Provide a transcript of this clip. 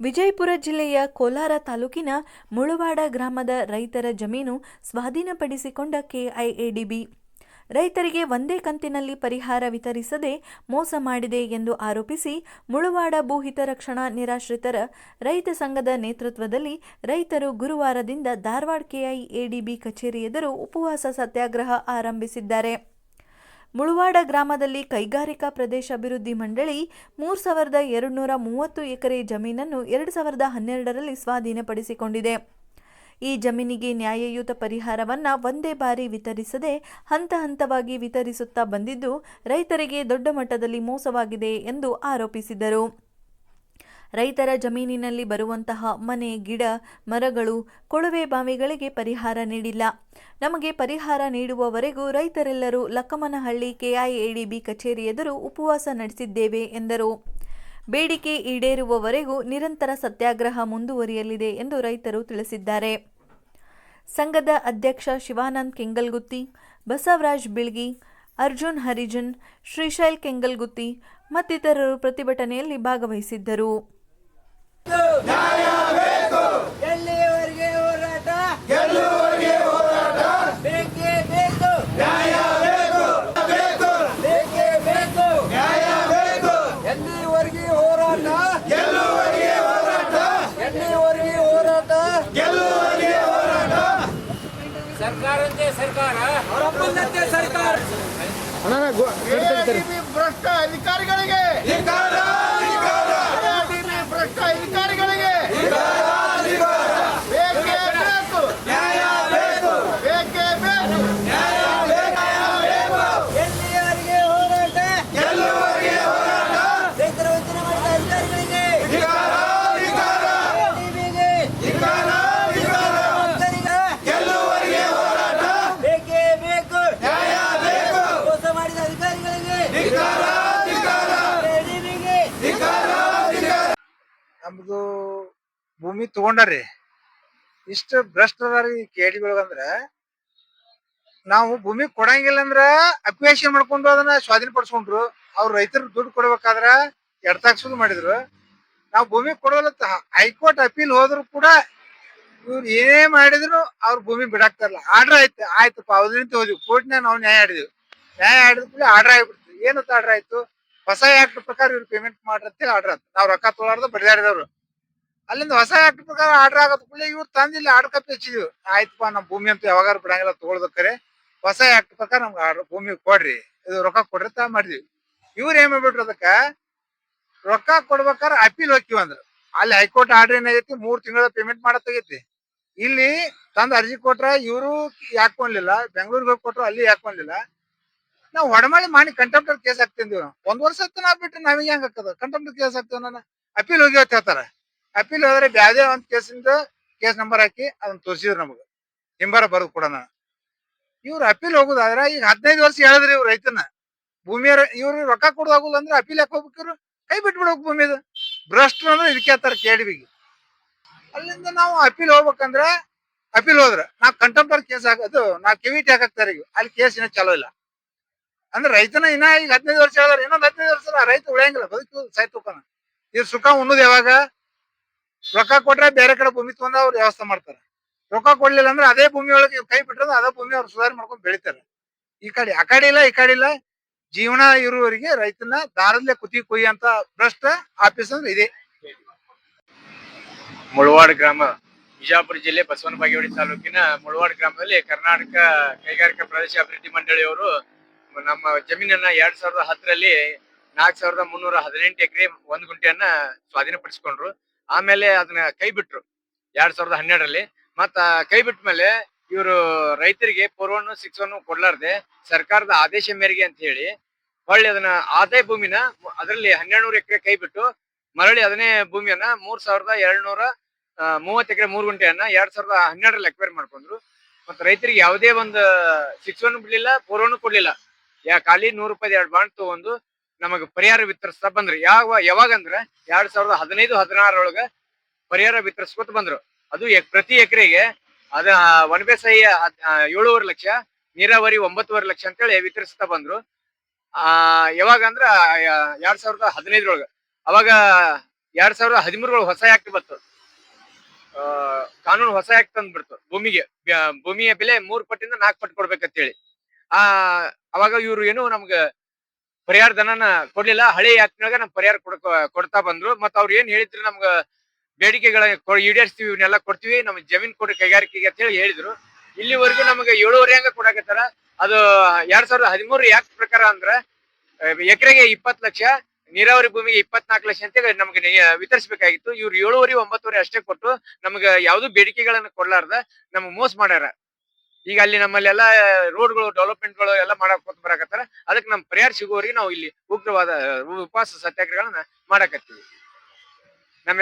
ವಿಜಯಪುರ ಜಿಲ್ಲೆಯ ಕೋಲಾರ ತಾಲೂಕಿನ ಮುಳವಾಡ ಗ್ರಾಮದ ರೈತರ ಜಮೀನು ಸ್ವಾಧೀನಪಡಿಸಿಕೊಂಡ ಕೆಐಎಡಿಬಿ. ರೈತರಿಗೆ ಒಂದೇ ಕಂತಿನಲ್ಲಿ ಪರಿಹಾರ ವಿತರಿಸದೆ ಮೋಸ ಮಾಡಿದೆ ಎಂದು ಆರೋಪಿಸಿ ಮುಳವಾಡ ಭೂಹಿತ ರಕ್ಷಣಾ ನಿರಾಶ್ರಿತರ ರೈತ ಸಂಘದ ನೇತೃತ್ವದಲ್ಲಿ ರೈತರು ಗುರುವಾರದಿಂದ ಧಾರವಾಡ ಕೆಐಎಡಿಬಿ ಕಚೇರಿ ಎದುರು ಉಪವಾಸ ಸತ್ಯಾಗ್ರಹ ಆರಂಭಿಸಿದ್ದಾರೆ. ಮುಳವಾಡ ಗ್ರಾಮದಲ್ಲಿ ಕೈಗಾರಿಕಾ ಪ್ರದೇಶ ಅಭಿವೃದ್ಧಿ ಮಂಡಳಿ ಮೂರು ಸಾವಿರದ ಎರಡುನೂರ ಮೂವತ್ತು ಎಕರೆ ಜಮೀನನ್ನು ಎರಡು ಸಾವಿರದ ಹನ್ನೆರಡರಲ್ಲಿ ಸ್ವಾಧೀನಪಡಿಸಿಕೊಂಡಿದೆ. ಈ ಜಮೀನಿಗೆ ನ್ಯಾಯಯುತ ಪರಿಹಾರವನ್ನು ಒಂದೇ ಬಾರಿ ವಿತರಿಸದೆ ಹಂತ ಹಂತವಾಗಿ ವಿತರಿಸುತ್ತಾ ಬಂದಿದ್ದು ರೈತರಿಗೆ ದೊಡ್ಡ ಮಟ್ಟದಲ್ಲಿ ಮೋಸವಾಗಿದೆ ಎಂದು ಆರೋಪಿಸಿದರು. ರೈತರ ಜಮೀನಿನಲ್ಲಿ ಬರುವಂತಹ ಮನೆ, ಗಿಡ, ಮರಗಳು, ಕೊಳವೆ ಬಾವಿಗಳಿಗೆ ಪರಿಹಾರ ನೀಡಿಲ್ಲ. ನಮಗೆ ಪರಿಹಾರ ನೀಡುವವರೆಗೂ ರೈತರೆಲ್ಲರೂ ಲಕ್ಕಮನಹಳ್ಳಿ ಕೆಐಎಡಿಬಿ ಕಚೇರಿ ಎದುರು ಉಪವಾಸ ನಡೆಸಿದ್ದೇವೆ, ಎಂದರು. ಬೇಡಿಕೆ ಈಡೇರುವವರೆಗೂ ನಿರಂತರ ಸತ್ಯಾಗ್ರಹ ಮುಂದುವರಿಯಲಿದೆ ಎಂದು ರೈತರು ತಿಳಿಸಿದ್ದಾರೆ. ಸಂಘದ ಅಧ್ಯಕ್ಷ ಶಿವಾನಂದ್ ಕೆಂಗಲ್ಗುತ್ತಿ, ಬಸವರಾಜ್ ಬಿಳ್ಗಿ, ಅರ್ಜುನ್ ಹರಿಜನ್, ಶ್ರೀಶೈಲ್ ಕೆಂಗಲ್ಗುತ್ತಿ ಮತ್ತಿತರರು ಪ್ರತಿಭಟನೆಯಲ್ಲಿ ಭಾಗವಹಿಸಿದ್ದರು. ಎಲ್ಲಿಯವರೆಗೆ ಹೋರಾಟ? ಗೆಲ್ಲುವವರೆಗೆ ಹೋರಾಟ? ಬೇಕೇ ಬೇಕು. ನ್ಯಾಯ ಬೇಕು ಬೇಕು ಬೇಕೇ. ಬೇಕು ನ್ಯಾಯ ಬೇಕು ಎಲ್ಲಿವರೆಗೆ ಹೋರಾಟ? ಗೆಲ್ಲುವವರೆಗೆ ಹೋರಾಟ? ಎಲ್ಲಿವರೆಗೆ ಹೋರಾಟ? ಗೆಲ್ಲುವವರೆಗೆ ಹೋರಾಟ? ಸರ್ಕಾರಂತೆ ಸರ್ಕಾರ. ಅವರಪ್ಪಂದಂತೆ ಸರ್ಕಾರ. ಭ್ರಷ್ಟ ಅಧಿಕಾರಿಗಳಿಗೆ. ನಮ್ದು ಭೂಮಿ ತಗೊಂಡಾರಿ ಇಷ್ಟ ಭ್ರಷ್ಟ ಅದಾರಿ ಕೇಡಿ ಅಂದ್ರ ನಾವು ಭೂಮಿ ಕೊಡಂಗಿಲ್ಲ ಅಂದ್ರ ಅಪೇಕ್ಷೆ ಮಾಡ್ಕೊಂಡು ಅದನ್ನ ಸ್ವಾಧೀನ ಪಡಿಸ್ಕೊಂಡ್ರು. ಅವ್ರ ರೈತರು ದುಡ್ಡು ಕೊಡ್ಬೇಕಾದ್ರ ಎಡ್ತಾಕ್ಸೋದು ಮಾಡಿದ್ರು. ನಾವು ಭೂಮಿ ಕೊಡೋಲ್ಲ ಹೈಕೋರ್ಟ್ ಅಪೀಲ್ ಹೋದ್ರು ಕೂಡ ಇವ್ರು ಏನೇ ಮಾಡಿದ್ರು ಅವ್ರ ಭೂಮಿ ಬಿಡಾಕ್ತಾರಲ್ಲ ಆರ್ಡರ್ ಆಯ್ತು, ಆಯ್ತಪ್ಪ ಅವ್ರಿಂದ ಹೋದ್ವಿ. ಕೋರ್ಟ್ನ ನಾವು ನ್ಯಾಯ ಆಡಿದ್ವಿ. ನ್ಯಾಯ ಆಡಿದ ಕೂಡಲೇ ಆರ್ಡರ್ ಆಗ್ಬಿಡ್ತು. ಏನಂತ ಆರ್ಡರ್ ಆಯ್ತು? ಹೊಸ ಆಕ್ಟ್ ಪ್ರಕಾರ ಇವ್ರು ಪೇಮೆಂಟ್ ಮಾಡ್ರಿ ಆರ್ಡರ್ ಆಯ್ತು ನಾವು ರೊಕ್ಕ ತೊಗೊಳಾರ್ದ ಬಡಿದಾಡಿದವ್ರು ಅಲ್ಲಿಂದ ಹೊಸ ಆಕ್ಟ್ ಪ್ರಕಾರ ಆರ್ಡರ್ ಆಗೋದ್ ಕೂಡಲೇ ಇವ್ರು ತಂದಿಲ್ಲ ಆರ್ಡರ್ ಕಾಪಿ ಹಚ್ಚಿದ್ವಿ. ಆಯ್ತಪ್ಪ ನಮ್ಮ ಭೂಮಿ ಅಂತ ಯಾವಾಗಾರು ಬಿಡಂಗಿಲ್ಲ ಹೊಸ ಆಕ್ಟ್ ಪ್ರಕಾರ ನಮ್ಗೆ ಆರ್ಡರ್ ಭೂಮಿ ಕೊಡ್ರಿ. ಇದು ರೊಕ್ಕ ಕೊಡ್ರಿ ತಾ ಮಾಡಿದ್ವಿ. ಇವ್ರು ಏನ್ ಮಾಡ್ಬಿಟ್ರು ಅದಕ್ಕ? ರೊಕ್ಕ ಕೊಡ್ಬೇಕಾರ ಅಪೀಲ್ ಹೋಗ್ತೀವಿ ಅಂದ್ರು. ಅಲ್ಲಿ ಹೈಕೋರ್ಟ್ ಆರ್ಡರ್ ಏನಾಗೈತಿ? ಮೂರ್ ತಿಂಗಳ ಪೇಮೆಂಟ್ ಮಾಡತ್ತಾಗೈತಿ ಇಲ್ಲಿ ತಂದ್ ಅರ್ಜಿ ಕೊಟ್ರ ಇವರು ಯಾಕೊಂಡ್ಲಿಲ್ಲ ಬೆಂಗಳೂರಿಗೆ ಹೋಗಿ ಕೊಟ್ರು ಅಲ್ಲಿ ಯಾಕೊಂಡ್ಲಿಲ್ಲ ನಾವು ಹೊಡಮಳಿ ಮಾಡಿ ಕಂಟೆಂಪ್ಟರ್ ಕೇಸ್ ಹಾಕ್ತಿದ್ವಿ ನಾವು. ಒಂದ್ ವರ್ಷ ನಾವ್ ಬಿಟ್ಟು ನಮಗೆ ಹೆಂಗ್ ಹಾಕದ? ಕಂಟೆಂಪ್ಟರ್ ಕೇಸ್ ಹಾಕ್ತೇವೆ ನಾನು? ಅಪೀಲ್ ಹೋಗಿ ಹೇಳ್ತಾರ. ಅಪೀಲ್ ಹೋದ್ರೆ ಯಾವ್ದೇ ಒಂದ್ ಕೇಸಿಂದ ಕೇಸ್ ನಂಬರ್ ಹಾಕಿ ಅದನ್ನ ತೋರಿಸಿದ್ರು ನಮಗ. ಹಿಂಬಾರ ಬರೋದು ಕೂಡ ಇವ್ರು ಅಪೀಲ್ ಹೋಗುದಾದ್ರ ಈಗ ಹದಿನೈದು ವರ್ಷ ಹೇಳಿದ್ರಿ ಇವ್ರು ರೈತನ ಭೂಮಿಯ ಇವ್ರು ರೊಕ್ಕ ಕೊಡೋದಾಗುಲ್ಲ ಅಂದ್ರೆ ಅಪೀಲ್ ಯಾಕೆ ಹೋಗ್ಬೇಕು ಇವ್ರು? ಕೈ ಬಿಟ್ಬಿಡ್ಬೇಕು ಭೂಮಿದು. ಭ್ರಷ್ಟ ಅಂದ್ರೆ ಇದಕ್ಕೆ ಹೇಳ್ತಾರ ಕೇಳಿಬಿಗೆ ಅಲ್ಲಿಂದ ನಾವು ಅಪೀಲ್ ಹೋಗ್ಬೇಕಂದ್ರೆ ಅಪೀಲ್ ಹೋದ್ರ ನಾವ್ ಕಂಟೆಂಪರ್ ಕೇಸ್ ಹಾಕೋದು ನಾವ್ ಕಿವಿಟಿ ಹಾಕಾಕ್ತಾರೀಗ ಅಲ್ಲಿ ಕೇಸ್ ಏನೋ ಚಲೋ ಇಲ್ಲ. ಅಂದ್ರೆ ರೈತನ ಇನ್ನ ಈಗ ಹದಿನೈದು ವರ್ಷ ಆದ್ರೆ ಇನ್ನೊಂದ್ ಹದಿನೈದು ವರ್ಷ ರೈತ ಉಳಿಯಂಗಿಲ್ಲ, ಬದುಕು ಸಾಯ್ತುಕನ ಈ ಸುಖ ಉಣ್ಣುದ್ ಯಾವಾಗ? ರೊಕ್ಕ ಕೊಟ್ರೆ ಬೇರೆ ಕಡೆ ಭೂಮಿ ತಗೊಂಡ ಅವ್ರು ವ್ಯವಸ್ಥೆ ಮಾಡ್ತಾರೆ. ರೊಕ್ಕ ಕೊಡ್ಲಿಲ್ಲ ಅಂದ್ರೆ ಅದೇ ಭೂಮಿ ಒಳಗೆ ಕೈ ಬಿಟ್ಟರೆ ಅದೇ ಭೂಮಿ ಅವ್ರು ಸುಧಾರಣೆ ಮಾಡ್ಕೊಂಡು ಬೆಳಿತಾರೆ. ಈ ಕಡೆ, ಆ ಕಡೆ ಇಲ್ಲ, ಈ ಕಡೆ ಇಲ್ಲ. ಜೀವನ ಇರುವವರಿಗೆ ರೈತನ ದಾರದಲ್ಲೇ ಕುತಿ ಕುಯ್ಯ ಅಂತ ಭ್ರಷ್ಟ ಆಫೀಸ್ ಅಂದ್ರೆ ಇದೆ. ಮುಳವಾಡ ಗ್ರಾಮ, ಬಿಜಾಪುರ ಜಿಲ್ಲೆ ಬಸವನ ಬಾಗೇವಾಡಿ ತಾಲೂಕಿನ ಮುಳವಾಡ ಗ್ರಾಮದಲ್ಲಿ ಕರ್ನಾಟಕ ಕೈಗಾರಿಕಾ ಪ್ರದೇಶ ಅಭಿವೃದ್ಧಿ ಮಂಡಳಿಯವರು ನಮ್ಮ ಜಮೀನನ್ನ ಎರಡ್ ಸಾವಿರದ ಹತ್ತರಲ್ಲಿ ನಾಲ್ಕ್ ಸಾವಿರದ ಮುನ್ನೂರ ಹದಿನೆಂಟು ಎಕರೆ ಒಂದ್ ಗುಂಟೆಯನ್ನ ಸ್ವಾಧೀನಪಡಿಸಿಕೊಂಡ್ರು. ಆಮೇಲೆ ಅದನ್ನ ಕೈ ಬಿಟ್ರು ಎರಡ್ ಸಾವಿರದ ಹನ್ನೆರಡರಲ್ಲಿ. ಮತ್ತ ಕೈ ಬಿಟ್ಟ ಮೇಲೆ ಇವರು ರೈತರಿಗೆ ಪೂರ್ವನು ಶಿಕ್ಷವನ್ನು ಕೊಡ್ಲಾರ್ದೆ ಸರ್ಕಾರದ ಆದೇಶ ಮೇರೆಗೆ ಅಂತ ಹೇಳಿ ಹೊಳ್ಳಿ ಅದನ್ನ ಆದಾಯ ಭೂಮಿನ ಅದರಲ್ಲಿ ಹನ್ನೆರಡು ಎಕರೆ ಕೈ ಬಿಟ್ಟು ಮರಳಿ ಅದನ್ನೇ ಭೂಮಿಯನ್ನ ಮೂರ್ ಸಾವಿರದ ಎರಡ್ನೂರ ಮೂವತ್ತು ಎಕರೆ ಮೂರು ಗುಂಟೆಯನ್ನ ಎರಡ್ ಸಾವಿರದ ಹನ್ನೆರಡರಲ್ಲಿ ಅಕ್ವೈರ್ ಮಾಡ್ಕೊಂಡ್ರು. ಮತ್ತೆ ರೈತರಿಗೆ ಯಾವುದೇ ಒಂದು ಶಿಕ್ಷಣ ಬಿಡ್ಲಿಲ್ಲ, ಪೂರ್ವನು ಕೊಡ್ಲಿಲ್ಲ. ಯಾ ಖಾಲಿ ನೂರು ರೂಪಾಯಿ ಎರಡು ಬಾಂಡ್ ತಗೊಂಡು ನಮಗ ಪರಿಹಾರ ವಿತರಿಸ್ತಾ ಬಂದ್ರು. ಯಾವ ಯಾವಾಗ ಅಂದ್ರ ಎರಡ್ ಸಾವಿರದ ಹದಿನೈದು ಹದಿನಾರೊಳಗ ಪರಿಹಾರ ವಿತರಿಸ್ಕೊತ ಬಂದ್ರು. ಅದು ಪ್ರತಿ ಎಕರೆಗೆ ಅದ ಒಣ ಬೇಸಾಯ ಏಳೂವರೆ ಲಕ್ಷ, ನೀರಾವರಿ ಒಂಬತ್ತುವರೆ ಲಕ್ಷ ಅಂತೇಳಿ ವಿತರಿಸ್ತಾ ಬಂದ್ರು. ಆ ಯಾವಾಗ ಅಂದ್ರ ಎರಡ್ ಸಾವಿರದ ಹದಿನೈದರೊಳಗ. ಅವಾಗ ಎರಡ್ ಸಾವಿರದ ಹದಿಮೂರೊಳಗ ಹೊಸ ಆಕ್ಟ್ ಬಂತು. ಕಾನೂನು ಹೊಸ ಆಕ್ಟ್ ತಂದ್ಬಿಡ್ತು ಭೂಮಿಗೆ. ಭೂಮಿಯ ಬೆಲೆ ಮೂರ್ ಪಟ್ಟಿಂದ ನಾಲ್ಕು ಪಟ್ಟು ಕೊಡ್ಬೇಕಂತೇಳಿ. ಆ, ಅವಾಗ ಇವ್ರು ಏನು ನಮ್ಗ ಪರಿಹಾರ ಧನನ ಕೊಡ್ಲಿಲ್ಲ. ಹಳೆ ಆಕ್ಟ್ನಾಗ ನಮ್ ಪರಿಹಾರ ಕೊಡ್ ಕೊಡ್ತಾ ಬಂದ್ರು. ಮತ್ತ ಅವ್ರು ಏನ್ ಹೇಳಿದ್ರು ನಮ್ಗ ಬೇಡಿಕೆಗಳ ಈಡೇರಿಸ್ತೀವಿ ಇವನ್ನೆಲ್ಲ ಕೊಡ್ತೀವಿ ನಮ್ ಜಮೀನ್ ಕೊಡಿ, ಕೈಗಾರಿಕೆಗೆ ಅಂತ ಹೇಳಿ ಹೇಳಿದ್ರು. ಇಲ್ಲಿವರೆಗೂ ನಮಗೆ ಏಳುವರೆ ಹಂಗ ಕೊಡಕತ್ತಾರ. ಅದು ಎರಡ್ ಸಾವಿರದ ಹದಿಮೂರು ಯಾಕ್ ಪ್ರಕಾರ ಅಂದ್ರ ಎಕರೆಗೆ ಇಪ್ಪತ್ ಲಕ್ಷ, ನೀರಾವರಿ ಭೂಮಿಗೆ ಇಪ್ಪತ್ನಾಲ್ಕು ಲಕ್ಷ ಅಂತ ನಮ್ಗೆ ವಿತರಿಸಬೇಕಾಗಿತ್ತು. ಇವ್ರು ಏಳುವರೆ, ಒಂಬತ್ತುವರೆ ಅಷ್ಟೇ ಕೊಟ್ಟು ನಮ್ಗೆ ಯಾವ್ದು ಬೇಡಿಕೆಗಳನ್ನ ಕೊಡ್ಲಾರ್ದ, ನಮ್ಗೆ ಮೋಸ ಮಾಡ್ಯಾರ. ಈಗ ಅಲ್ಲಿ ನಮ್ಮಲ್ಲಿ ಎಲ್ಲಾ ರೋಡ್ಗಳು ಡೆವಲಪ್ಮೆಂಟ್ಗಳು ಎಲ್ಲ ಮಾಡಕ್ ಕೂತ್ ಬರಾಕತ್ತಾರ. ಅದಕ್ಕೆ ನಮ್ ಪರಿಹಾರ ಸಿಗುವವರಿಗೆ ನಾವು ಇಲ್ಲಿ ಉಗ್ರವಾದ ಉಪವಾಸ ಸತ್ಯಾಗ್ರಹಗಳನ್ನ ಮಾಡಕತ್ತೀವಿ. ನಮ್ಮ